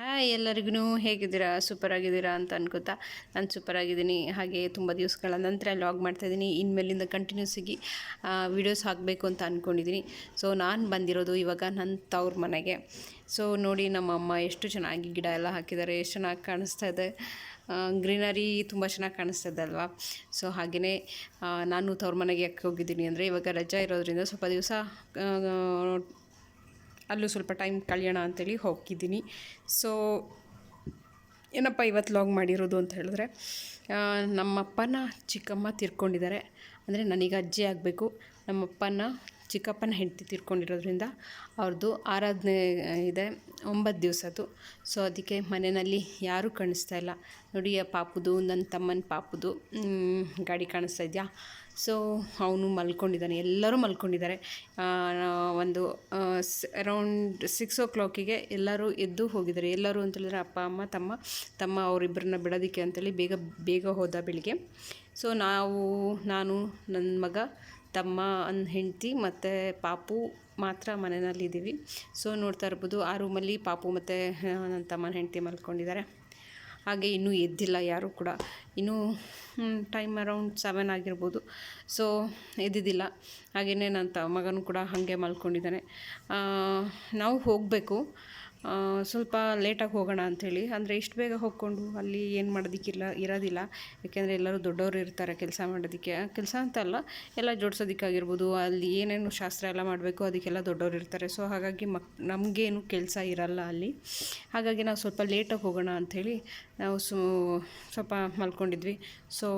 Hi ಎಲ್ಲರಿಗೂ ಹೇಗಿದ್ದೀರಾ? Super ಆಗಿದ್ದೀರಾ ಅಂತ ಅನ್ಕೋತಾ ನಾನು ಸೂಪರ್ ಆಗಿದ್ದೀನಿ ಹಾಗೆ ತುಂಬ ದಿವಸಗಳ ನಂತರ ಲಾಗ್ ಮಾಡ್ತಾಯಿದ್ದೀನಿ ಇನ್ಮೇಲಿಂದ ಆಗಿ ವೀಡಿಯೋಸ್ ಹಾಕಬೇಕು ಅಂತ ಅಂದ್ಕೊಂಡಿದ್ದೀನಿ ಸೊ ನಾನು ಬಂದಿರೋದು ಇವಾಗ ನನ್ನ ತವ್ರ ಮನೆಗೆ. ಸೊ ನೋಡಿ ನಮ್ಮ ಅಮ್ಮ ಎಷ್ಟು ಚೆನ್ನಾಗಿ ಗಿಡ ಎಲ್ಲ ಹಾಕಿದ್ದಾರೆ. ಎಷ್ಟು ಚೆನ್ನಾಗಿ ಕಾಣಿಸ್ತಾ ಇದೆ. ಗ್ರೀನರಿ ತುಂಬ ಚೆನ್ನಾಗಿ ಕಾಣಿಸ್ತಾ ಅಲ್ವಾ? ಸೊ ಹಾಗೆಯೇ ನಾನು ತವ್ರ ಮನೆಗೆ ಯಾಕೆ ಹೋಗಿದ್ದೀನಿ ಅಂದರೆ ಇವಾಗ ರಜಾ ಇರೋದ್ರಿಂದ ಸ್ವಲ್ಪ ದಿವಸ ಅಲ್ಲೂ ಸ್ವಲ್ಪ ಟೈಮ್ ಕಳೆಯೋಣ ಅಂತೇಳಿ ಹೋಗಿದ್ದೀನಿ ಸೊ ಏನಪ್ಪ ಇವತ್ತು ಲಾಗ್ ಮಾಡಿರೋದು ಅಂತ ಹೇಳಿದ್ರೆ ನಮ್ಮಪ್ಪನ ಚಿಕ್ಕಮ್ಮ ತಿರ್ಕೊಂಡಿದ್ದಾರೆ. ಅಂದರೆ ನನಗೆ ಅಜ್ಜಿ ಆಗಬೇಕು. ನಮ್ಮಪ್ಪನ ಚಿಕ್ಕಪ್ಪನ ಹೆಂಡತಿ ತೀರ್ಕೊಂಡಿರೋದ್ರಿಂದ ಅವ್ರದ್ದು ಆರಾಧನೆ ಇದೆ ಒಂಬತ್ತು ದಿವಸದ್ದು. ಸೊ ಅದಕ್ಕೆ ಮನೆಯಲ್ಲಿ ಯಾರೂ ಕಾಣಿಸ್ತಾ ಇಲ್ಲ. ನೋಡಿ ಪಾಪುದು, ನನ್ನ ತಮ್ಮನ ಪಾಪುದು ಗಾಡಿ ಕಾಣಿಸ್ತಾ ಇದೆಯಾ? ಸೊ ಅವನು ಮಲ್ಕೊಂಡಿದ್ದಾನೆ. ಎಲ್ಲರೂ ಮಲ್ಕೊಂಡಿದ್ದಾರೆ. ಒಂದು ಅರೌಂಡ್ ಸಿಕ್ಸ್ ಓ ಕ್ಲಾಕಿಗೆ ಎಲ್ಲರೂ ಎದ್ದು ಹೋಗಿದ್ದಾರೆ. ಎಲ್ಲರೂ ಅಂತೇಳಿದ್ರೆ ಅಪ್ಪ, ಅಮ್ಮ, ತಮ್ಮ ತಮ್ಮ ಅವರಿಬ್ಬರನ್ನ ಬಿಡೋದಕ್ಕೆ ಅಂತೇಳಿ ಬೇಗ ಬೇಗ ಹೋದ ಬೆಳಿಗ್ಗೆ. ಸೊ ನಾವು, ನಾನು, ನನ್ನ ಮಗ ತಮ್ಮ ಅನ್ ಹೆಂಡತಿ ಮತ್ತು ಪಾಪು ಮಾತ್ರ ಮನೆಯಲ್ಲಿದ್ದೀವಿ. ಸೊ ನೋಡ್ತಾ ಇರ್ಬೋದು, ಆ ರೂಮಲ್ಲಿ ಪಾಪು ಮತ್ತು ನನ್ನ ತಮ್ಮನ ಹೆಂಡತಿ ಮಲ್ಕೊಂಡಿದ್ದಾರೆ. ಹಾಗೆ ಇನ್ನೂ ಎದ್ದಿಲ್ಲ ಯಾರೂ ಕೂಡ. ಇನ್ನೂ ಟೈಮ್ ಅರೌಂಡ್ ಸೆವೆನ್ ಆಗಿರ್ಬೋದು. ಸೊ ಎದ್ದಿದ್ದಿಲ್ಲ. ಹಾಗೆಯೇ ನನ್ನ ತ, ಮಗನೂ ಕೂಡ ಹಾಗೆ ಮಲ್ಕೊಂಡಿದ್ದಾನೆ. ನಾವು ಹೋಗಬೇಕು. ಸ್ವಲ್ಪ ಲೇಟಾಗಿ ಹೋಗೋಣ ಅಂಥೇಳಿ. ಅಂದರೆ ಇಷ್ಟು ಬೇಗ ಹೋಗ್ಕೊಂಡು ಅಲ್ಲಿ ಏನು ಮಾಡೋದಕ್ಕಿಲ್ಲ, ಇರೋದಿಲ್ಲ. ಯಾಕೆಂದರೆ ಎಲ್ಲರೂ ದೊಡ್ಡವರು ಇರ್ತಾರೆ ಕೆಲಸ ಮಾಡೋದಕ್ಕೆ. ಕೆಲಸ ಅಂತ ಅಲ್ಲ, ಎಲ್ಲ ಜೋಡಿಸೋದಕ್ಕಾಗಿರ್ಬೋದು. ಅಲ್ಲಿ ಏನೇನು ಶಾಸ್ತ್ರ ಎಲ್ಲ ಮಾಡಬೇಕು, ಅದಕ್ಕೆಲ್ಲ ದೊಡ್ಡವರು ಇರ್ತಾರೆ. ಸೊ ಹಾಗಾಗಿ ಮಕ್, ನಮಗೇನು ಕೆಲಸ ಇರಲ್ಲ ಅಲ್ಲಿ. ಹಾಗಾಗಿ ನಾವು ಸ್ವಲ್ಪ ಲೇಟಾಗಿ ಹೋಗೋಣ ಅಂಥೇಳಿ ನಾವು ಸ್ವಲ್ಪ ಮಲ್ಕೊಂಡಿದ್ವಿ. ಸೊ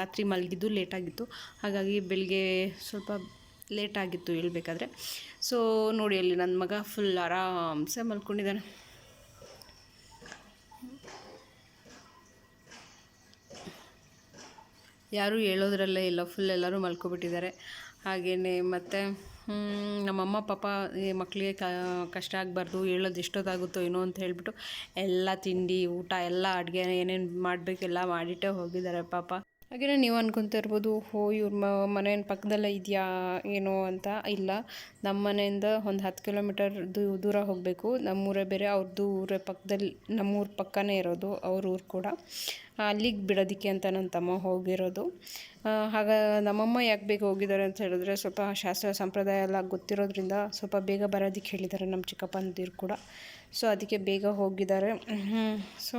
ರಾತ್ರಿ ಮಲಗಿದ್ದು ಲೇಟಾಗಿತ್ತು. ಹಾಗಾಗಿ ಬೆಳಿಗ್ಗೆ ಸ್ವಲ್ಪ ಲೇಟ್ ಆಗಿತ್ತು ಹೇಳ್ಬೇಕಾದ್ರೆ. ಸೊ ನೋಡಿ ಅಲ್ಲಿ ನನ್ನ ಮಗ ಫುಲ್ ಆರಾಮ್ಸೆ ಮಲ್ಕೊಂಡಿದ್ದಾನೆ. ಯಾರೂ ಹೇಳೋದ್ರಲ್ಲೇ ಇಲ್ಲ ಫುಲ್ ಎಲ್ಲರೂ ಮಲ್ಕೊಬಿಟ್ಟಿದ್ದಾರೆ. ಹಾಗೆಯೇ ಮತ್ತು ನಮ್ಮಮ್ಮ ಪಾಪ ಈ ಮಕ್ಕಳಿಗೆ ಕಷ್ಟ ಆಗಬಾರ್ದು, ಹೇಳೋದು ಎಷ್ಟೊತ್ತಾಗುತ್ತೋ ಏನೋ ಅಂತ ಹೇಳಿಬಿಟ್ಟು ಎಲ್ಲ ತಿಂಡಿ, ಊಟ, ಎಲ್ಲ ಅಡುಗೆ ಏನೇನು ಮಾಡಬೇಕೆಲ್ಲ ಮಾಡಿಟ್ಟೇ ಹೋಗಿದ್ದಾರೆ ಪಾಪ. ಹಾಗೆಯೇ ನೀವು ಅನ್ಕೊತಾ ಇರ್ಬೋದು ಹೋ ಇವ್ರ ಮನೆಯನ್ನು ಪಕ್ಕದಲ್ಲೇ ಇದೆಯಾ, ಏನೋ ಅಂತ. ಇಲ್ಲ ನಮ್ಮ ಮನೆಯಿಂದ ಒಂದು ಹತ್ತು ಕಿಲೋಮೀಟರ್ ದೂರ ಹೋಗಬೇಕು. ನಮ್ಮೂರೇ ಬೇರೆ ಅವ್ರದ್ದು ಊರೇ ಪಕ್ಕದಲ್ಲಿ ನಮ್ಮೂರ ಪಕ್ಕನೇ ಇರೋದು, ಅವ್ರ ಊರು ಕೂಡ. ಅಲ್ಲಿಗೆ ಬಿಡೋದಕ್ಕೆ ಅಂತ ನನ್ನ ತಮ್ಮ ಹೋಗಿರೋದು. ಹಾಗ ನಮ್ಮಮ್ಮ ಯಾಕೆ ಬೇಗ ಹೋಗಿದ್ದಾರೆ ಅಂತ ಹೇಳಿದ್ರೆ, ಸ್ವಲ್ಪ ಶಾಸ್ತ್ರ ಸಂಪ್ರದಾಯ ಎಲ್ಲ ಗೊತ್ತಿರೋದ್ರಿಂದ ಸ್ವಲ್ಪ ಬೇಗ ಬರೋದಕ್ಕೆ ಹೇಳಿದ್ದಾರೆ ನಮ್ಮ ಚಿಕ್ಕಪ್ಪಂದಿರು ಕೂಡ. ಸೊ, ಅದಕ್ಕೆ ಬೇಗ ಹೋಗಿದ್ದಾರೆ. ಸೊ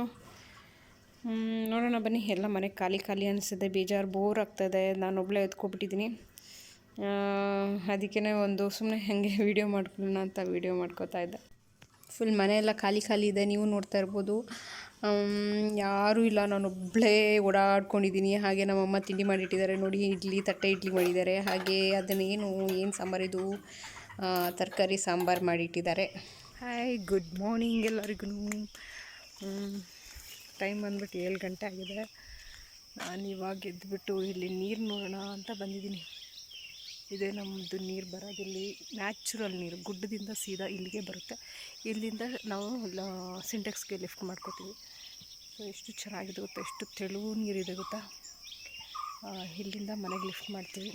ನೋಡೋಣ ಬನ್ನಿ. ಎಲ್ಲ ಮನೆ ಖಾಲಿ ಖಾಲಿ ಅನಿಸಿದೆ ಬೇಜಾರು ಬೋರ್ ಆಗ್ತದೆ. ನಾನು ಒಬ್ಬಳೇ ಎತ್ಕೊಬಿಟ್ಟಿದ್ದೀನಿ. ಅದಕ್ಕೇ ಒಂದು ಸುಮ್ಮನೆ ಹಾಗೆ ವೀಡಿಯೋ ಮಾಡ್ಕೊಳ್ಳೋಣ ಅಂತ ವೀಡಿಯೋ ಮಾಡ್ಕೋತಾ ಇದ್ದೆ. ಫುಲ್ ಮನೆಯೆಲ್ಲ ಖಾಲಿ ಖಾಲಿ ಇದೆ. ನೀವು ನೋಡ್ತಾ ಇರ್ಬೋದು. ಯಾರೂ ಇಲ್ಲ. ನಾನು ಒಬ್ಬಳೇ ಓಡಾಡ್ಕೊಂಡಿದ್ದೀನಿ. ಹಾಗೆ ನಮ್ಮಮ್ಮ ತಿಂಡಿ ಮಾಡಿಟ್ಟಿದ್ದಾರೆ. ನೋಡಿ, ಇಡ್ಲಿ, ತಟ್ಟೆ ಇಡ್ಲಿ ಮಾಡಿದ್ದಾರೆ. ಹಾಗೆ ಅದನ್ನೇನು ಏನು ಸಾಂಬಾರಿದು ತರಕಾರಿ ಸಾಂಬಾರು ಮಾಡಿಟ್ಟಿದ್ದಾರೆ. ಹಾಯ್ ಗುಡ್ ಮಾರ್ನಿಂಗ್ ಎಲ್ಲರಿಗೂ ಟೈಮ್ ಬಂದ್ಬಿಟ್ಟು ಏಳು ಗಂಟೆ ಆಗಿದೆ. ನಾನು ಇವಾಗ ಎದ್ದುಬಿಟ್ಟು ಇಲ್ಲಿ ನೀರು ನೋಡೋಣ ಅಂತ ಬಂದಿದ್ದೀನಿ. ಇದೇ ನಮ್ಮದು ನೀರು ಬರೋದಿಲ್ಲಿ ನ್ಯಾಚುರಲ್ ನೀರು ಗುಡ್ಡದಿಂದ ಸೀದಾ ಇಲ್ಲಿಗೆ ಬರುತ್ತೆ. ಇಲ್ಲಿಂದ ನಾವು ಸಿಂಟೆಕ್ಸ್ಗೆ ಲಿಫ್ಟ್ ಮಾಡ್ಕೋತೀವಿ. ಸೊ ಎಷ್ಟು ಚೆನ್ನಾಗಿದೆ ಗೊತ್ತಾ? ಎಷ್ಟು ತೆಳು ನೀರಿದೆ ಗೊತ್ತಾ? ಇಲ್ಲಿಂದ ಮನೆಗೆ ಲಿಫ್ಟ್ ಮಾಡ್ತೀವಿ.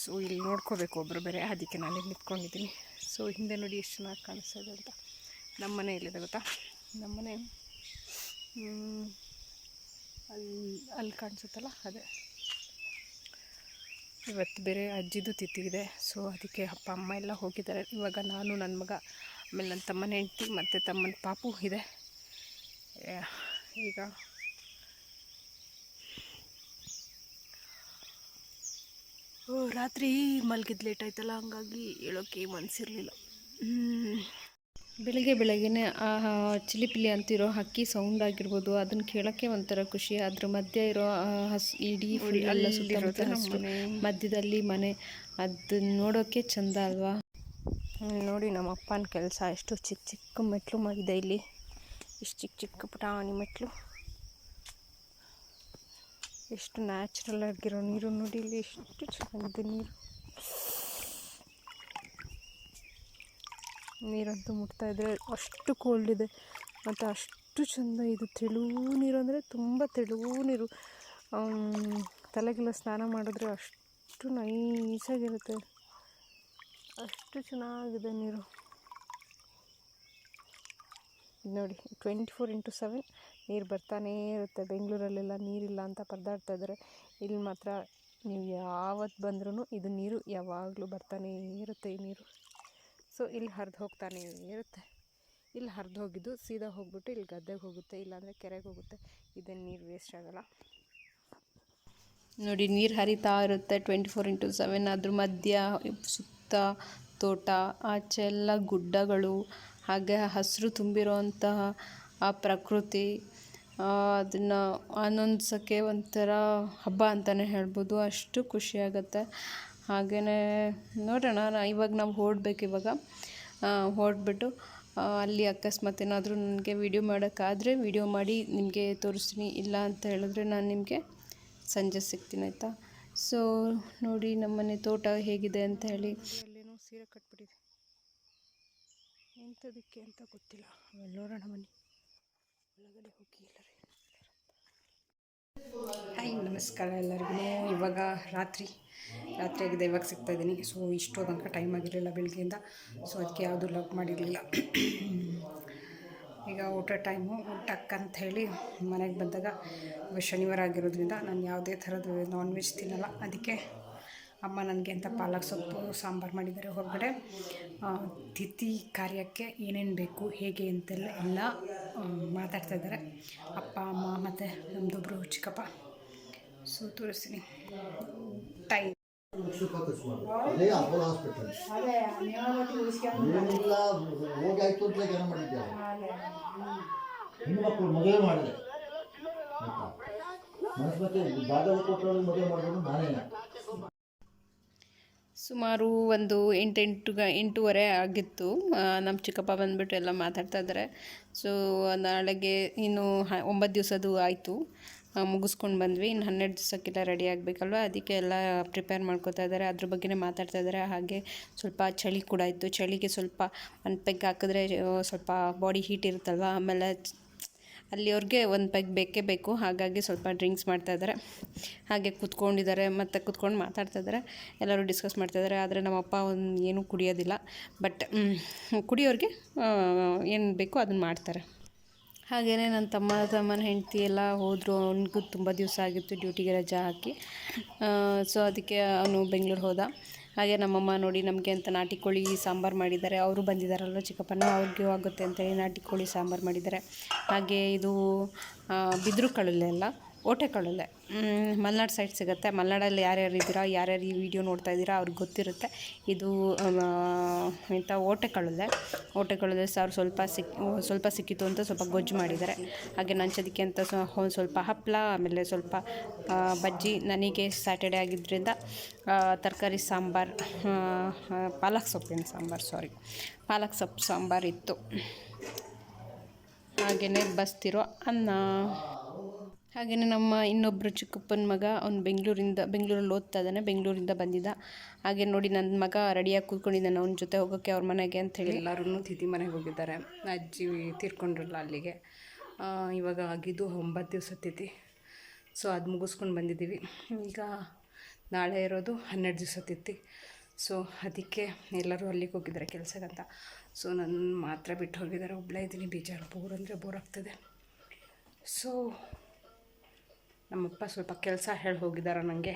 ಸೊ ಇಲ್ಲಿ ನೋಡ್ಕೋಬೇಕು ಒಬ್ಬರು ಬೇರೆ. ಅದಕ್ಕೆ ನಾನು ಇಲ್ಲಿ ನಿಂತ್ಕೊಂಡಿದ್ದೀನಿ. ಸೊ ಹಿಂದೆ ನೋಡಿ ಎಷ್ಟು ಚೆನ್ನಾಗಿ ಕಾಣಿಸ್ತಾ ಇದೆ ಅಂತ. ನಮ್ಮ ಮನೆ ಇಲ್ಲಿದೆ ಗೊತ್ತಾ? ನಮ್ಮ ಮನೆ ಹ್ಮ್, ಅಲ್ಲಿ ಅಲ್ಲಿ ಕಾಣಿಸುತ್ತಲ್ಲ, ಅದೇ. ಇವತ್ತು ಬೇರೆ ಅಜ್ಜಿದು ತಿಥಿ ಇದೆ ಸೊ ಅದಕ್ಕೆ ಅಪ್ಪ, ಅಮ್ಮ ಎಲ್ಲ ಹೋಗಿದ್ದಾರೆ. ಇವಾಗ ನಾನು ನನ್ನ ಮಗ, ಆಮೇಲೆ ನನ್ನ ತಮ್ಮನ ಹೆಂಡತಿ, ಮತ್ತು ತಮ್ಮನ ಪಾಪು ಇದೆ. ಈಗ. ರಾತ್ರಿ ಮಲಗಿದ್ ಲೇಟ್ ಆಯ್ತಲ್ಲ, ಹಂಗಾಗಿ ಹೇಳೋಕ್ಕೆ ಮನಸ್ಸಿರಲಿಲ್ಲ ಬೆಳಿಗ್ಗೆ ಬೆಳಗ್ಗೆ ಆ ಚಿಲಿಪಿಲಿ ಅಂತಿರೋ ಹಕ್ಕಿ ಸೌಂಡ್ ಆಗಿರ್ಬೋದು ಅದನ್ನು ಕೇಳೋಕ್ಕೆ ಒಂಥರ ಖುಷಿ. ಅದ್ರ ಮಧ್ಯೆ ಇರೋ ಹಸು ಇಡೀ ಫುಲ್ ಎಲ್ಲ ಸುತ್ತಮುತ್ತ ಹಸು ಮಧ್ಯದಲ್ಲಿ ಮನೆ. ಅದನ್ನ ನೋಡೋಕ್ಕೆ ಚಂದ ಅಲ್ವಾ? ನೋಡಿ ನಮ್ಮ ಅಪ್ಪನ ಕೆಲಸ. ಎಷ್ಟು ಚಿಕ್ಕ ಚಿಕ್ಕ ಮೆಟ್ಲು ಮಾಡಿದೆ ಇಲ್ಲಿ. ಇಷ್ಟು ಚಿಕ್ಕ ಚಿಕ್ಕ ಪುಟಾಣಿ ಮೆಟ್ಲು. ಎಷ್ಟು ನ್ಯಾಚುರಲ್ ಆಗಿರೋ ನೀರು ನೋಡಿ ಇಲ್ಲಿ. ಎಷ್ಟು ಚೆನ್ನಾಗಿದೆ ನೀರು. ನೀರಂತೂ ಮುಟ್ತಾ ಇದ್ದರೆ ಅಷ್ಟು ಕೋಲ್ಡ್ ಇದೆ. ಮತ್ತು ಅಷ್ಟು ಚೆಂದ ಇದು ತೆಳು ನೀರು ಅಂದರೆ ತುಂಬ ತೆಳು ನೀರು. ತಲೆಗೆಲ್ಲ ಸ್ನಾನ ಮಾಡಿದ್ರೆ ಅಷ್ಟು ನೈಸಾಗಿರುತ್ತೆ. ಅಷ್ಟು ಚೆನ್ನಾಗಿದೆ ನೀರು. ನೋಡಿ ಟ್ವೆಂಟಿ ಫೋರ್ ಇಂಟು ಸೆವೆನ್ ನೀರು ಬರ್ತಾನೇ ಇರುತ್ತೆ. ಬೆಂಗಳೂರಲ್ಲೆಲ್ಲ ನೀರಿಲ್ಲ ಅಂತ ಪರದಾಡ್ತಾ ಇದ್ದಾರೆ ಇಲ್ಲಿ ಮಾತ್ರ ನೀವು ಯಾವತ್ತು ಬಂದ್ರೂ ಇದು ನೀರು ಯಾವಾಗಲೂ ಬರ್ತಾನೇ ಇರುತ್ತೆ ಈ ನೀರು. ಸೊ ಇಲ್ಲಿ ಹರಿದು ಹೋಗ್ತಾನೆ ಇರುತ್ತೆ. ಇಲ್ಲಿ ಹರಿದು ಹೋಗಿದ್ದು, ಸೀದಾ ಹೋಗ್ಬಿಟ್ಟು ಇಲ್ಲಿ ಗದ್ದೆಗೆ ಹೋಗುತ್ತೆ, ಇಲ್ಲಾಂದರೆ ಕೆರೆಗೆ ಹೋಗುತ್ತೆ. ಇದನ್ನು ನೀರು ವೇಸ್ಟ್ ಆಗೋಲ್ಲ. ನೋಡಿ, ನೀರು ಹರಿತಾ ಇರುತ್ತೆ ಟ್ವೆಂಟಿ ಫೋರ್ ಇಂಟು ಸೆವೆನ್ ಅದ್ರ ಮಧ್ಯ ಸುತ್ತ ತೋಟ, ಆಚೆ ಎಲ್ಲ ಗುಡ್ಡಗಳು, ಹಾಗೆ ಹಸಿರು ತುಂಬಿರೋಂತಹ ಆ ಪ್ರಕೃತಿ ಅದನ್ನು ಆನಂದಿಸೋಕ್ಕೆ ಒಂಥರ ಹಬ್ಬ ಅಂತಲೇ ಹೇಳ್ಬೋದು. ಅಷ್ಟು ಖುಷಿಯಾಗತ್ತೆ ಹಾಗೆಯೇ ನೋಡೋಣ, ನಾ- ಇವಾಗ ನಾವು ಹೊರಡ್ಬೇಕು ಇವಾಗ. ಹೊರಡ್ಬಿಟ್ಟು ಅಲ್ಲಿ ಅಕಸ್ಮಾತ್ ಏನಾದರೂ ನನಗೆ ವಿಡಿಯೋ ಮಾಡೋಕ್ಕಾದರೆ ವಿಡಿಯೋ ಮಾಡಿ ನಿಮಗೆ ತೋರಿಸ್ತೀನಿ, ಇಲ್ಲ ಅಂತ ಹೇಳಿದ್ರೆ ನಾನು ನಿಮಗೆ ಸಂಜೆ ಸಿಗ್ತೀನಿ, ಆಯಿತಾ? ಸೊ ನೋಡಿ ನಮ್ಮನೆ ತೋಟ ಹೇಗಿದೆ ಅಂತ ಹೇಳಿ. ಅಲ್ಲೇನೋ ಸೀರೆ ಕಟ್ಬಿಟ್ಟಿದೆ. ಎಂಥದಕ್ಕೆ ಅಂತ ಗೊತ್ತಿಲ್ಲ. ನೋಡೋಣ ಬನ್ನಿ. ಒಳಗಡೆ ಹೋಗಿ ಎಲ್ಲರೂ. ಹಾಯ್, ನಮಸ್ಕಾರ ಎಲ್ಲರಿಗೂ. ಇವಾಗ ರಾತ್ರಿ ರಾತ್ರಿ ಆಗಿದೆ, ಇವಾಗ ಸಿಗ್ತಾ ಇದ್ದೀನಿ. ಸೊ ಇಷ್ಟೋ ತನಕ ಟೈಮ್ ಆಗಿರಲಿಲ್ಲ ಬೆಳಗ್ಗೆಯಿಂದ. ಸೊ ಅದಕ್ಕೆ ಯಾವುದು ಲಾಕ್ ಮಾಡಿರಲಿಲ್ಲ. ಈಗ ಊಟ ಟೈಮು ಊಟಕ್ಕಂತ ಹೇಳಿ ಮನೆಗೆ ಬಂದಾಗ ಶನಿವಾರ ಆಗಿರೋದ್ರಿಂದ ನಾನು ಯಾವುದೇ ಥರದ ನಾನ್ ವೆಜ್ ತಿನ್ನಲ್ಲ. ಅದಕ್ಕೆ ಅಮ್ಮ ನನಗೆ ಅಂತ ಪಾಲಕ್ ಸೊಪ್ಪು ಸಾಂಬಾರು ಮಾಡಿದ್ದಾರೆ ಹೊರಗಡೆ. ತಿಥಿ ಕಾರ್ಯಕ್ಕೆ ಏನೇನು ಬೇಕು ಹೇಗೆ ಅಂತೆಲ್ಲ ಎಲ್ಲ ಮಾತಾಡ್ತಾಯಿದ್ದಾರೆ ಮಾತಾಡ್ತಾ ಇದ್ದಾರೆ. ಅಪ್ಪ ಅಮ್ಮ ಮತ್ತು ನಮ್ಮದೊಬ್ಬರು ಚಿಕ್ಕಪ್ಪ. ಸೊ ತೋರಿಸ್ತೀನಿ. ಟೈಮ್ ಹೆಣ್ಮಕ್ಳು ಮದುವೆ ಮಾಡಿದೆ. ಮನಸ್ಮತಿ ದಾದ ಕೊಟ್ಟರು ಮದುವೆ ಮಾಡೋದು ನಾನೇ ಸುಮಾರು ಒಂದು ಎಂಟೆಂಟು ಗ, ಎಂಟೂವರೆ ಆಗಿತ್ತು. ನಮ್ಮ ಚಿಕ್ಕಪ್ಪ ಬಂದುಬಿಟ್ಟು ಎಲ್ಲ ಮಾತಾಡ್ತಾ ಇದ್ದಾರೆ ಸೊ ನಾಳೆಗೆ ಇನ್ನು ಹ, ಒಂಬತ್ತು ದಿವಸದ್ದು ಆಯಿತು. ಮುಗಿಸ್ಕೊಂಡು ಬಂದ್ವಿ. ಇನ್ನು ಹನ್ನೆರಡು ದಿವಸಕ್ಕೆಲ್ಲ ರೆಡಿ ಆಗಬೇಕಲ್ವ? ಅದಕ್ಕೆ ಎಲ್ಲ ಪ್ರಿಪೇರ್ ಮಾಡ್ಕೋತಾ ಇದ್ದಾರೆ ಅದ್ರ ಬಗ್ಗೆನೇ ಮಾತಾಡ್ತಾ ಇದ್ದಾರೆ ಹಾಗೆ ಸ್ವಲ್ಪ ಚಳಿ ಕೂಡ ಇತ್ತು. ಚಳಿಗೆ ಸ್ವಲ್ಪ ಒಂದು ಪೆಗ್ ಹಾಕಿದ್ರೆ ಸ್ವಲ್ಪ ಬಾಡಿ ಹೀಟ್ ಇರುತ್ತಲ್ವ? ಆಮೇಲೆ ಅಲ್ಲಿಯವ್ರಿಗೆ ಒಂದು ಪೆಗ್ ಬೇಕೇ ಬೇಕು. ಹಾಗಾಗಿ ಸ್ವಲ್ಪ ಡ್ರಿಂಕ್ಸ್ ಮಾಡ್ತಾಯಿದ್ದಾರೆ ಹಾಗೆ ಕೂತ್ಕೊಂಡಿದ್ದಾರೆ. ಮತ್ತು ಕೂತ್ಕೊಂಡು ಮಾತಾಡ್ತಾಯಿದ್ದಾರೆ ಎಲ್ಲರೂ ಡಿಸ್ಕಸ್ ಮಾಡ್ತಾಯಿದ್ದಾರೆ ಆದರೆ ನಮ್ಮಪ್ಪ ಒಂದು ಏನೂ ಕುಡಿಯೋದಿಲ್ಲ. ಬಟ್ ಕುಡಿಯೋರಿಗೆ ಏನು ಬೇಕೋ ಅದನ್ನು ಮಾಡ್ತಾರೆ. ಹಾಗೆಯೇ ನನ್ನ ತಮ್ಮ ತಮ್ಮನ ಹೆಂಡತಿ ಎಲ್ಲ ಹೋದರು. ಅವನಿಗೂ ತುಂಬ ದಿವಸ ಆಗಿತ್ತು ಡ್ಯೂಟಿಗೆ ರಜಾ ಹಾಕಿ. ಸೊ ಅದಕ್ಕೆ ಅವನು ಬೆಂಗಳೂರು ಹೋದ. ಹಾಗೆ ನಮ್ಮಮ್ಮ ನೋಡಿ ನಮಗೆ ಅಂತ ನಾಟಿ ಕೋಳಿ ಸಾಂಬಾರು ಮಾಡಿದ್ದಾರೆ. ಅವರು ಬಂದಿದ್ದಾರಲ್ವ ಚಿಕ್ಕಪ್ಪನ, ಅವ್ರಿಗೂ ಆಗುತ್ತೆ ಅಂತೇಳಿ ನಾಟಿ ಕೋಳಿ ಸಾಂಬಾರು ಮಾಡಿದ್ದಾರೆ. ಹಾಗೆ ಇದು ಬಿದಿರು ಕಳಲೆ ಅಲ್ಲ, ಓಟೆ ಕಳಲೆ ಮಲೆನಾಡು ಸೈಡ್ ಸಿಗುತ್ತೆ. ಮಲೆನಾಡಲ್ಲಿ ಯಾರ್ಯಾರು ಇದ್ದೀರಾ, ಯಾರ್ಯಾರು ಈ ವಿಡಿಯೋ ನೋಡ್ತಾ ಇದ್ದೀರಾ ಅವ್ರಿಗೆ ಗೊತ್ತಿರುತ್ತೆ. ಇದು ಇಂಥ ಓಟೆ ಸರ್ ಓಟೆ ಕಳಲೆ ಸಾರು ಸ್ವಲ್ಪ ಸಿಕ್ ಸ್ವಲ್ಪ ಸಿಕ್ಕಿತು ಅಂತ ಸ್ವಲ್ಪ ಗೊಜ್ಜು ಮಾಡಿದ್ದಾರೆ. ಹಾಗೆ ನಂಚೋದಕ್ಕೆ ಅಂತ ಸ್ವಲ್ಪ ಹಪ್ಪಳ ಆಮೇಲೆ ಸ್ವಲ್ಪ ಬಜ್ಜಿ, ನನಗೆ ಸ್ಯಾಟರ್ಡೆ ಆಗಿದ್ದರಿಂದ ತರಕಾರಿ ಸಾಂಬಾರು ಪಾಲಕ್ ಸೊಪ್ಪಿನ ಸಾಂಬಾರು ಸಾರಿ ಪಾಲಕ್ ಸೊಪ್ಪು ಸಾಂಬಾರು ಇತ್ತು. ಹಾಗೆಯೇ ಬಸ್ತಿರೋ ಅನ್ನ. ಹಾಗೆಯೇ ನಮ್ಮ ಇನ್ನೊಬ್ಬರು ಚಿಕ್ಕಪ್ಪನ ಮಗ, ಅವ್ನು ಬೆಂಗಳೂರಿಂದ, ಬೆಂಗಳೂರಲ್ಲಿ ಓದ್ತಾ ಇದ್ದಾನೆ ಬೆಂಗಳೂರಿಂದ ಬಂದಿದ್ದ. ಹಾಗೆ ನೋಡಿ ನನ್ನ ಮಗ ರೆಡಿಯಾಗಿ ಕೂತ್ಕೊಂಡಿದ್ದಾನೆ, ಅವ್ನ ಜೊತೆ ಹೋಗೋಕ್ಕೆ ಅವ್ರ ಮನೆಗೆ ಅಂತ ಹೇಳಿ. ಎಲ್ಲರೂ ತಿಥಿ ಮನೆಗೆ ಹೋಗಿದ್ದಾರೆ. ಅಜ್ಜಿ ತೀರ್ಕೊಂಡ್ರಲ್ಲ ಅಲ್ಲಿಗೆ. ಇವಾಗ ಆಗಿದ್ದು ಒಂಬತ್ತು ದಿವಸ ತಿಥಿ. ಸೊ ಅದು ಮುಗಿಸ್ಕೊಂಡು ಬಂದಿದ್ದೀವಿ. ಈಗ ನಾಳೆ ಇರೋದು ಹನ್ನೆರಡು ದಿವಸ ತಿಥಿ. ಸೊ ಅದಕ್ಕೆ ಎಲ್ಲರೂ ಅಲ್ಲಿಗೆ ಹೋಗಿದ್ದಾರೆ ಕೆಲಸಕ್ಕಂತ. ಸೊ ನನ್ನ ಮಾತ್ರ ಬಿಟ್ಟು ಹೋಗಿದ್ದಾರೆ. ಒಬ್ಬಳೇ ಇದ್ದೀನಿ ಬೇಜಾರು ಬೋರ್ ಅಂದರೆ ಬೋರ್ ಆಗ್ತದೆ. ಸೊ ನಮ್ಮಪ್ಪ ಸ್ವಲ್ಪ ಕೆಲಸ ಹೇಳಿ ಹೋಗಿದ್ದಾರೆ ನನಗೆ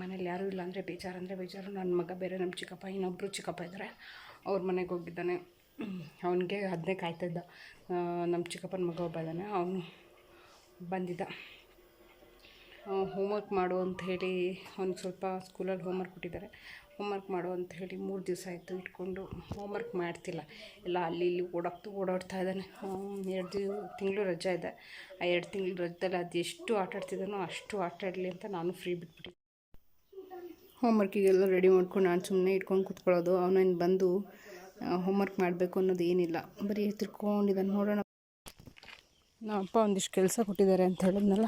ಮನೇಲಿ ಯಾರೂ ಇಲ್ಲ ಅಂದರೆ ಬೇಜಾರು ಅಂದರೆ ಬೇಜಾರು. ನನ್ನ ಮಗ ಬೇರೆ ನಮ್ಮ ಚಿಕ್ಕಪ್ಪ ಇನ್ನೊಬ್ಬರು ಚಿಕ್ಕಪ್ಪ ಇದ್ದಾರೆ ಅವ್ರ ಮನೆಗೆ ಹೋಗಿದ್ದಾನೆ. ಅವನಿಗೆ ಅದನ್ನೇ ಕಾಯ್ತಿದ್ದ. ನಮ್ಮ ಚಿಕ್ಕಪ್ಪನ ಮಗ ಒಬ್ಬ ಇದ್ದಾನೆ ಅವನು ಬಂದಿದ್ದ. ಹೋಮ್ವರ್ಕ್ ಮಾಡು ಅಂತ ಹೇಳಿ ಅವ್ನಿಗೆ ಸ್ವಲ್ಪ ಸ್ಕೂಲಲ್ಲಿ ಹೋಮ್ವರ್ಕ್ ಕೊಟ್ಟಿದ್ದಾರೆ. ಹೋಮ್ವರ್ಕ್ ಮಾಡು ಅಂತ ಹೇಳಿ ಮೂರು ದಿವಸ ಆಯಿತು ಇಟ್ಕೊಂಡು ಹೋಮ್ವರ್ಕ್ ಮಾಡ್ತಿಲ್ಲ. ಎಲ್ಲ ಅಲ್ಲಿ ಇಲ್ಲಿ ಓಡಾಕ್ತು ಓಡಾಡ್ತಾ ಇದ್ದಾನೆ. ಎರಡು ತಿಂಗಳು ರಜೆ ಇದೆ. ಆ ಎರಡು ತಿಂಗಳು ರಜದಲ್ಲಿ ಅದು ಎಷ್ಟು ಆಟ ಆಡ್ತಿದ್ದಾನೋ ಅಷ್ಟು ಆಟಾಡಲಿ ಅಂತ ನಾನು ಫ್ರೀ ಬಿಟ್ಬಿಟ್ಟು ಹೋಮ್ವರ್ಕಿಗೆಲ್ಲ ರೆಡಿ ಮಾಡ್ಕೊಂಡು ನಾನು ಸುಮ್ಮನೆ ಇಟ್ಕೊಂಡು ಕೂತ್ಕೊಳ್ಳೋದು. ಅವನೇನು ಬಂದು ಹೋಮ್ವರ್ಕ್ ಮಾಡಬೇಕು ಅನ್ನೋದು ಏನಿಲ್ಲ. ಬರೀ ತಿರ್ಕೊಂಡಿದ್ದಾನೆ ನೋಡೋಣ. ನಮ್ಮ ಅಪ್ಪ ಒಂದಿಷ್ಟು ಕೆಲಸ ಕೊಟ್ಟಿದ್ದಾರೆ ಅಂತ ಹೇಳಿದ್ನಲ್ಲ,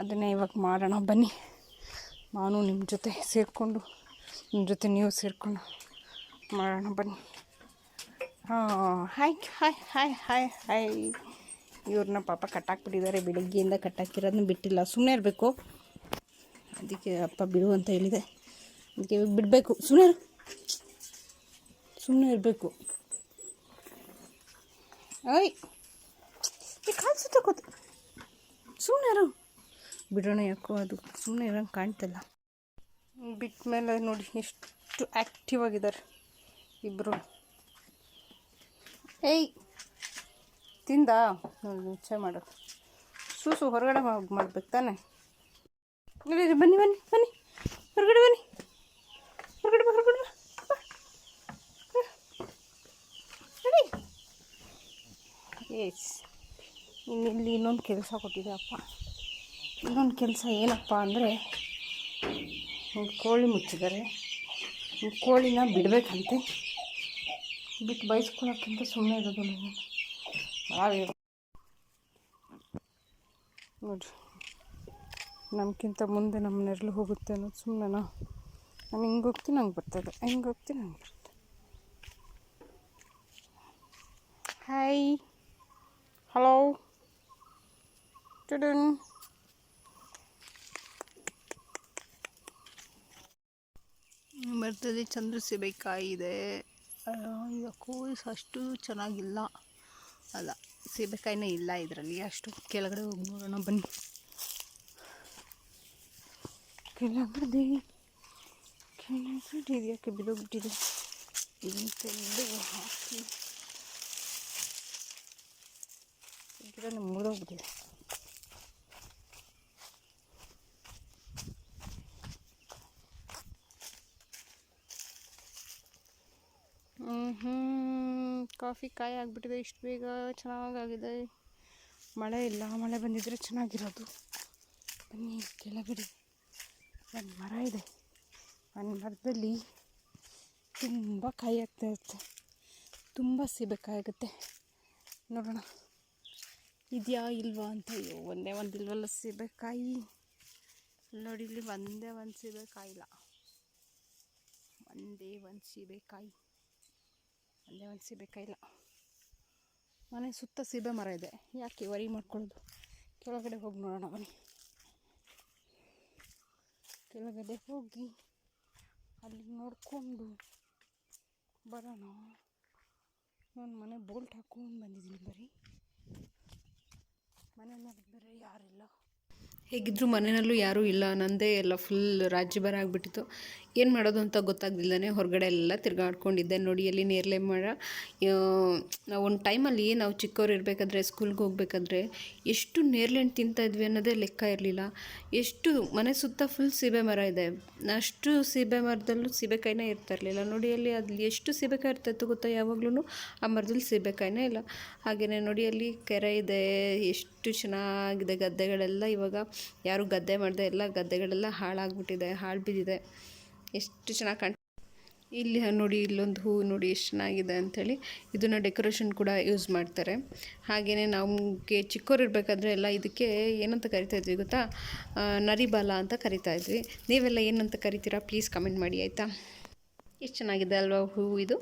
ಅದನ್ನೇ ಇವಾಗ ಮಾಡೋಣ ಬನ್ನಿ. ನಾನು ನಿಮ್ಮ ಜೊತೆ ಸೇರಿಕೊಂಡು ನಿಮ್ಮ ಜೊತೆ ನೀವು ಸೇರಿಕೊಂಡು ಮಾಡೋಣ ಬನ್ನಿ ಹಾಂ hi hi hi hi hi ಇವ್ರನ್ನ ಪಾಪ ಕಟ್ಟಾಕ್ಬಿಟ್ಟಿದ್ದಾರೆ ಬೆಳಗ್ಗೆಯಿಂದ ಕಟ್ಟಾಕಿರೋದನ್ನ ಬಿಟ್ಟಿಲ್ಲ ಸುಮ್ಮನೆ ಇರಬೇಕು ಅದಕ್ಕೆ ಅಪ್ಪ ಬಿಡು ಅಂತ ಹೇಳಿದೆ ಅದಕ್ಕೆ ಬಿಡಬೇಕು ಸುಮ್ಮನೆ ಸುಮ್ಮನೆ ಇರಬೇಕು ಈ ಕಾಲು ಕೂತು ಸುಮ್ಮನೆ ಇರೋ ಬಿಡೋಣ ಯಾಕೋ ಅದು ಸುಮ್ಮನೆ ಇರೋಂಗೆ ಕಾಣ್ತಿಲ್ಲ ಬಿಟ್ಟ ಮೇಲೆ ನೋಡಿ ಎಷ್ಟು ಆ್ಯಕ್ಟಿವ್ ಆಗಿದ್ದಾರೆ ಇಬ್ಬರು ಏಯ್, ತಿಂದ? ಮಾಡೋದು ಮಾಡು. ಸೂಸು ಹೊರಗಡೆ ಮಾಡ್- ಮಾಡ್ಬೇಕು ತಾನೆ. ಬನ್ನಿ ಬನ್ನಿ ಬನ್ನಿ. ಹೊರಗಡೆ ಬನ್ನಿ. ಹೊರಗಡೆ ಹೊರಗಡೆ ಎಸ್ ಇನ್ನಿಲ್ಲಿ ಇನ್ನೊಂದು ಕೆಲಸ ಕೊಟ್ಟಿದೆ ಅಪ್ಪ. ಇನ್ನೊಂದು ಕೆಲಸ ಏನಪ್ಪ ಅಂದರೆ ಒಂದು ಕೋಳಿ ಮುಚ್ಚಿದ್ದಾರೆ. ಕೋಳಿನ ಬಿಡಬೇಕಂತೆ. ಬಿಟ್ಟು ಬಯಸ್ಕೊಳಕ್ಕಿಂತ ಸುಮ್ಮನೆ ಇರೋದು ನಾನು. ಭಾಳ ನೋಡ್ರಿ. ನಮ್ಗಿಂತ ಮುಂದೆ ನಮ್ಮ ನೆರಳು ಹೋಗುತ್ತೆ ಅನ್ನೋದು ಸುಮ್ಮನೆ ನಾನು ಹಿಂಗೆ ಹೋಗ್ತೀನಿ ನಂಗೆ ಬರ್ತದೆ ಹಿಂಗೆ ಹೋಗ್ತೀನಿ ನಂಗೆ ಬರ್ತದೆ ಹಾಯ್ ಹಲೋ ಟುಡನ್ ಮರದಲ್ಲಿ ಚಂದ್ರ ಸೀಬೆಕಾಯಿ ಇದೆ ಯಾಕೋ ಅಷ್ಟು ಚೆನ್ನಾಗಿಲ್ಲ. ಅಲ್ಲ, ಸೀಬೆಕಾಯಿನೇ ಇಲ್ಲ ಇದರಲ್ಲಿ. ಅಷ್ಟು ಕೆಳಗಡೆ ಹೋಗಿ ನೋಡೋಣ, ಬನ್ನಿ. ಕೆಳಗಡೆ ಕೆಳಗಡೆ ಇದೆಯಾಕೆ ಬಿದ್ದೋಗ್ಬಿಟ್ಟಿದೆ? ಇದನ್ನು ತೆಗೆದು ಹಾಕಿ ಗಿಡ ಮುರಿದೋಗ್ಬಿಟ್ಟಿದೆ. ಕಾಫಿ ಕಾಯಿ ಆಗಿಬಿಟ್ಟಿದೆ, ಇಷ್ಟು ಬೇಗ ಚೆನ್ನಾಗಾಗಿದೆ. ಮಳೆ ಇಲ್ಲ, ಮಳೆ ಬಂದಿದ್ರೆ ಚೆನ್ನಾಗಿರೋದು. ಬನ್ನಿ, ಕೆಳಗಡೆ ಒಂದು ಮರ ಇದೆ. ಒಂದು ಮರದಲ್ಲಿ ತುಂಬ ಕಾಯಿ ಆಗ್ತಾ ಇರುತ್ತೆ. ತುಂಬ ಆಗುತ್ತೆ. ನೋಡೋಣ. ಇದೆಯಾ ಇಲ್ವಾ ಅಂತ. ಅಯ್ಯೋ, ಒಂದೇ ಒಂದು ಇಲ್ವಲ್ಲ ಸೀಬೆಕಾಯಿ. ನೋಡಿ, ಇಲ್ಲಿ ಒಂದೇ ಒಂದು ಸೀಬೆ ಇಲ್ಲ. ಒಂದೇ ಒಂದು ಸೀಬೆಕಾಯಿ. ಒಂದೇ ಒಂದು ಸೀಬೆ ಕೈಲ. ಮನೆ ಸುತ್ತ ಸೀಬೆ ಮರ ಇದೆ. ಯಾಕೆ ವರಿ ಮಾಡ್ಕೊಳ್ಳೋದು? ಕೆಳಗಡೆ ಹೋಗಿ ನೋಡೋಣ ಬನ್ನಿ. ಕೆಳಗಡೆ ಹೋಗಿ ಅಲ್ಲಿ ನೋಡಿಕೊಂಡು ಬರೋಣ. ನಾನು ಮನೆ ಬೋಲ್ಟ್ ಹಾಕೊಂಡು ಬಂದಿದ್ದೀನಿ ಬರೀ. ಮನೆಯಲ್ಲಿ ಬೇರೆ ಯಾರಿಲ್ಲ. ಹೇಗಿದ್ರು ಮನೆಯಲ್ಲೂ ಯಾರೂ ಇಲ್ಲ, ನಂದೇ ಎಲ್ಲ ಫುಲ್ ರಾಜ್ಯಭರ ಆಗಿಬಿಟ್ಟಿತ್ತು. ಏನು ಮಾಡೋದು ಅಂತ ಗೊತ್ತಾಗ್ದಿಲ್ಲದೆ ಹೊರಗಡೆ ಎಲ್ಲ ತಿರ್ಗಾಡ್ಕೊಂಡಿದ್ದೆ ನೋಡಿ ಅಲ್ಲಿ ನೇರಳೆ ಮರ ನಾವು ಒಂದು ಟೈಮಲ್ಲಿ ನಾವು ಚಿಕ್ಕವ್ರು ಇರಬೇಕಾದ್ರೆ ಸ್ಕೂಲ್ಗೆ ಹೋಗ್ಬೇಕಾದ್ರೆ ಎಷ್ಟು ನೇರಳೆ ಹಣ್ಣು ತಿಂತಾ ಅನ್ನೋದೇ ಲೆಕ್ಕ ಇರಲಿಲ್ಲ. ಎಷ್ಟು ಮನೆ ಸುತ್ತ ಫುಲ್ ಸೀಬೆ ಮರ ಇದೆ. ಅಷ್ಟು ಸೀಬೆ ಮರದಲ್ಲೂ ಸೀಬೆಕಾಯಿನೇ ಇರ್ತಾ ಇರಲಿಲ್ಲ. ನೋಡಿ ಅಲ್ಲಿ ಅಲ್ಲಿ ಎಷ್ಟು ಸೀಬೆಕಾಯಿ ಇರ್ತಾಯಿತ್ತು ಗೊತ್ತಾ? ಯಾವಾಗ್ಲೂ ಆ ಮರದಲ್ಲಿ ಸೀಬೆಕಾಯಿನೇ ಇಲ್ಲ. ಹಾಗೆಯೇ ನೋಡಿ ಅಲ್ಲಿ ಕೆರೆ ಇದೆ, ಎಷ್ಟು ಚೆನ್ನಾಗಿದೆ ಗದ್ದೆಗಳೆಲ್ಲ ಇವಾಗ ಯಾರು ಗದ್ದೆ ಮಾಡಿದೆ ಎಲ್ಲ ಗದ್ದೆಗಳೆಲ್ಲ ಹಾಳಾಗ್ಬಿಟ್ಟಿದೆ, ಹಾಳು ಬಿದ್ದಿದೆ. ಎಷ್ಟು ಚೆನ್ನಾಗಿ ಕಾಣ್ ಇಲ್ಲಿ ನೋಡಿ, ಇಲ್ಲೊಂದು ಹೂವು ನೋಡಿ ಎಷ್ಟು ಚೆನ್ನಾಗಿದೆ ಅಂಥೇಳಿ ಇದನ್ನು ಡೆಕೋರೇಷನ್ ಕೂಡ ಯೂಸ್ ಮಾಡ್ತಾರೆ. ಹಾಗೆಯೇ ನಮಗೆ ಚಿಕ್ಕವ್ರು ಇರಬೇಕಾದ್ರೆ ಎಲ್ಲ ಇದಕ್ಕೆ ಏನಂತ ಕರಿತಾ ಇದ್ವಿ ಗೊತ್ತಾ? ನರಿಬಾಲ ಅಂತ ಕರಿತಾ ಇದ್ವಿ. ನೀವೆಲ್ಲ ಏನಂತ ಕರಿತೀರಾ? ಪ್ಲೀಸ್ ಕಮೆಂಟ್ ಮಾಡಿ, ಆಯಿತಾ? ಎಷ್ಟು ಚೆನ್ನಾಗಿದೆ ಅಲ್ವಾ ಹೂವು ಇದು?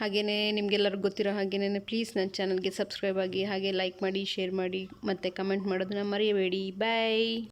ಹಾಗೆಯೇ ನಿಮಗೆಲ್ಲರಿಗೂ ಗೊತ್ತಿರೋ ಹಾಗೆಯೇ ಪ್ಲೀಸ್ ನನ್ನ ಚಾನಲ್ಗೆ ಸಬ್ಸ್ಕ್ರೈಬ್ ಆಗಿ ಹಾಗೆ ಲೈಕ್ ಮಾಡಿ ಶೇರ್ ಮಾಡಿ ಮತ್ತು ಕಮೆಂಟ್ ಮಾಡೋದನ್ನು ಮರೆಯಬೇಡಿ. ಬಾಯ್